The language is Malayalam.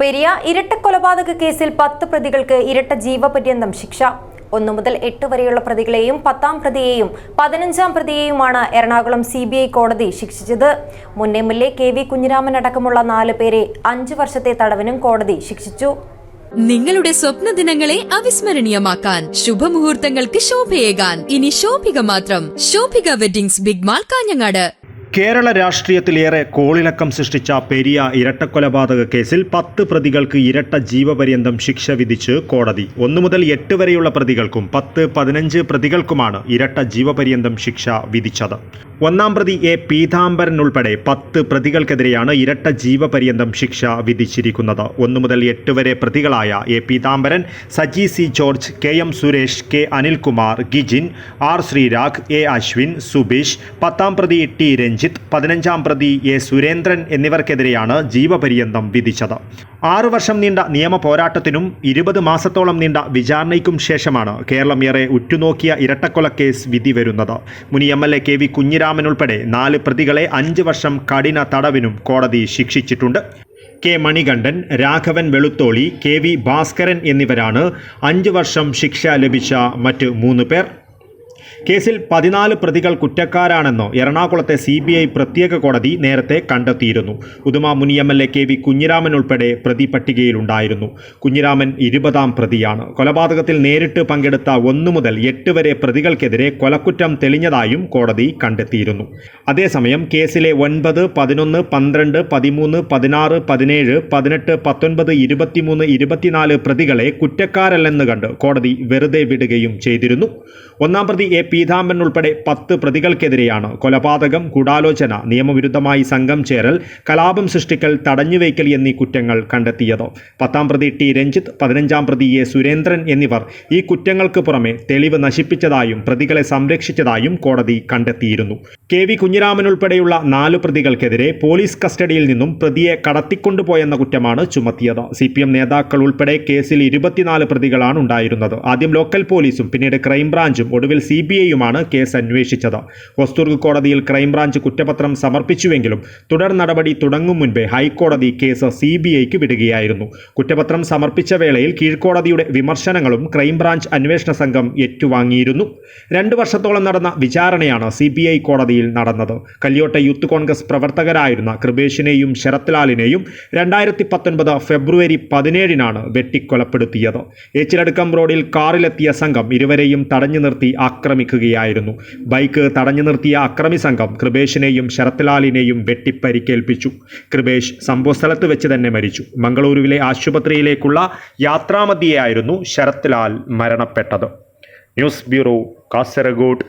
പെരിയ ഇരട്ട കൊലപാതക കേസിൽ പത്ത് പ്രതികൾക്ക് ഇരട്ട ജീവപര്യന്തം ശിക്ഷ. ഒന്നു മുതൽ എട്ട് വരെയുള്ള പ്രതികളെയും പത്താം പ്രതിയെയും പതിനഞ്ചാം പ്രതിയെയുമാണ് എറണാകുളം സി ബി ഐ കോടതി ശിക്ഷിച്ചത്. മുന്നേമല്ലെ കെ വി കുഞ്ഞിരാമൻ അടക്കമുള്ള നാല് പേരെ അഞ്ചു വർഷത്തെ തടവിനും കോടതി ശിക്ഷിച്ചു. നിങ്ങളുടെ സ്വപ്ന ദിനങ്ങളെ അവിസ്മരണീയമാക്കാൻ ശുഭമുഹൂർത്തങ്ങൾക്ക് ശോഭയേകാൻ. ഇനി ശോഭിക മാത്രം. Shobhika weddings big mall Kanhangad. Kerala രാഷ്ട്രീയത്തിലേറെ കോളിളക്കം സൃഷ്ടിച്ച പെരിയ ഇരട്ടക്കൊലപാതക കേസിൽ പത്ത് പ്രതികൾക്ക് ഇരട്ട ജീവപര്യന്തം ശിക്ഷ വിധിച്ച് കോടതി. ഒന്നു മുതൽ എട്ട് വരെയുള്ള പ്രതികൾക്കും പത്ത് പതിനഞ്ച് പ്രതികൾക്കുമാണ് ഇരട്ട ജീവപര്യന്തം ശിക്ഷ വിധിച്ചത്. ഒന്നാം പ്രതി എ പീതാംബരൻ ഉൾപ്പെടെ പത്ത് പ്രതികൾക്കെതിരെയാണ് ഇരട്ട ജീവപര്യന്തം ശിക്ഷ വിധിച്ചിരിക്കുന്നത്. ഒന്നു മുതൽ എട്ട് വരെ പ്രതികളായ A Peethambaran Saji C George K M Suresh K Anilkumar Gijin R Sreerag A Ashwin Subeesh പത്താം പ്രതി ടി രഞ്ജിത്ത് പതിനഞ്ചാം പ്രതി എ സുരേന്ദ്രൻ എന്നിവർക്കെതിരെയാണ് ജീവപര്യന്തം വിധിച്ചത്. ആറു വർഷം നീണ്ട നിയമ പോരാട്ടത്തിനും ഇരുപത് മാസത്തോളം നീണ്ട വിചാരണയ്ക്കും ശേഷമാണ് കേരളം ഏറെ ഉറ്റുനോക്കിയ ഇരട്ടക്കൊലക്കേസ് വിധി വരുന്നത് മുനി M L A K V Kunhiraman ഉൾപ്പെടെ നാല് പ്രതികളെ അഞ്ച് വർഷം കഠിന തടവിനും കോടതി ശിക്ഷിച്ചിട്ടുണ്ട്. K Manikandan Raghavan Velutholi K V Bhaskaran എന്നിവരാണ് അഞ്ച് വർഷം ശിക്ഷ ലഭിച്ച മറ്റ് മൂന്ന് പേർ. കേസിൽ പതിനാല് പ്രതികൾ കുറ്റക്കാരാണെന്നോ എറണാകുളത്തെ സി പ്രത്യേക കോടതി നേരത്തെ കണ്ടെത്തിയിരുന്നു. ഉദുമ മുനി M L A K V Kunhiraman ഉൾപ്പെടെ പ്രതി പട്ടികയിലുണ്ടായിരുന്നു. കുഞ്ഞിരാമൻ ഇരുപതാം പ്രതിയാണ്. കൊലപാതകത്തിൽ നേരിട്ട് പങ്കെടുത്ത ഒന്നു മുതൽ എട്ട് വരെ പ്രതികൾക്കെതിരെ കൊലക്കുറ്റം തെളിഞ്ഞതായും കോടതി കണ്ടെത്തിയിരുന്നു. അതേസമയം കേസിലെ ഒൻപത് പതിനൊന്ന് പന്ത്രണ്ട് പതിമൂന്ന് പതിനാറ് പതിനേഴ് പതിനെട്ട് പത്തൊൻപത് ഇരുപത്തിമൂന്ന് ഇരുപത്തിനാല് പ്രതികളെ കുറ്റക്കാരല്ലെന്ന് കണ്ട് കോടതി വെറുതെ വിടുകയും ചെയ്തിരുന്നു. ഒന്നാം പ്രതി എ പീതാംബൻ ഉൾപ്പെടെ പത്ത് പ്രതികൾക്കെതിരെയാണ് കൊലപാതകം ഗൂഢാലോചന നിയമവിരുദ്ധമായി സംഘം ചേരൽ കലാപം സൃഷ്ടിക്കൽ തടഞ്ഞുവയ്ക്കൽ എന്നീ കുറ്റങ്ങൾ കണ്ടെത്തിയത്. പത്താം പ്രതി ടി. രഞ്ജിത്ത് പതിനഞ്ചാം പ്രതി എ. സുരേന്ദ്രൻ എന്നിവർ ഈ കുറ്റങ്ങൾക്ക് പുറമെ തെളിവ് നശിപ്പിച്ചതായും പ്രതികളെ സംരക്ഷിച്ചതായും കോടതി കണ്ടെത്തിയിരുന്നു. കെ. വി. കുഞ്ഞിരാമൻ ഉൾപ്പെടെയുള്ള നാല് പ്രതികൾക്കെതിരെ പോലീസ് കസ്റ്റഡിയിൽ നിന്നും പ്രതിയെ കടത്തിക്കൊണ്ടുപോയെന്ന കുറ്റമാണ് ചുമത്തിയത്. സി. പി. എം. നേതാക്കൾ ഉൾപ്പെടെ കേസിൽ ഇരുപത്തിനാല് പ്രതികളാണ് ഉണ്ടായിരുന്നത്. ആദ്യം ലോക്കൽ പോലീസും പിന്നീട് ക്രൈംബ്രാഞ്ചും ഒടുവിൽ സി. ബി. ഐയുമാണ് കേസ് അന്വേഷിച്ചത്. ഹൊസ്ദുർഗ് കോടതിയിൽ ക്രൈംബ്രാഞ്ച് കുറ്റപത്രം സമർപ്പിച്ചുവെങ്കിലും തുടർ നടപടി തുടങ്ങും മുൻപേ ഹൈക്കോടതി കേസ് സി ബി ഐക്ക് വിടുകയായിരുന്നു. കുറ്റപത്രം സമർപ്പിച്ച വേളയിൽ കീഴ്ക്കോടതിയുടെ വിമർശനങ്ങളും ക്രൈംബ്രാഞ്ച് അന്വേഷണ സംഘം ഏറ്റുവാങ്ങിയിരുന്നു. രണ്ടു വർഷത്തോളം നടന്ന വിചാരണയാണ് സി കോടതിയിൽ നടന്നത്. കല്യോട്ട യൂത്ത് കോൺഗ്രസ് പ്രവർത്തകരായിരുന്ന കൃപേഷിനെയും ശരത്ലാലിനെയും രണ്ടായിരത്തി പത്തൊൻപത് ഫെബ്രുവരി പതിനേഴിനാണ് വെട്ടിക്കൊലപ്പെടുത്തിയത്. ഏച്ചിലടുക്കം റോഡിൽ കാറിലെത്തിയ സംഘം ഇരുവരെയും തടഞ്ഞു നിർത്തി ആക്രമിക്കുകയായിരുന്നു ബൈക്ക് തടഞ്ഞു നിർത്തിയ അക്രമി സംഘം കൃപേഷിനെയും ശരത്ലാലിനെയും വെട്ടിപ്പരിക്കേൽപ്പിച്ചു. കൃപേഷ് സംഭവസ്ഥലത്ത് വെച്ച് തന്നെ മരിച്ചു. മംഗളൂരുവിലെ ആശുപത്രിയിലേക്കുള്ള യാത്രാമധ്യയായിരുന്നു ശരത്ലാൽ മരണപ്പെട്ടത്. News bureau Kasaragod.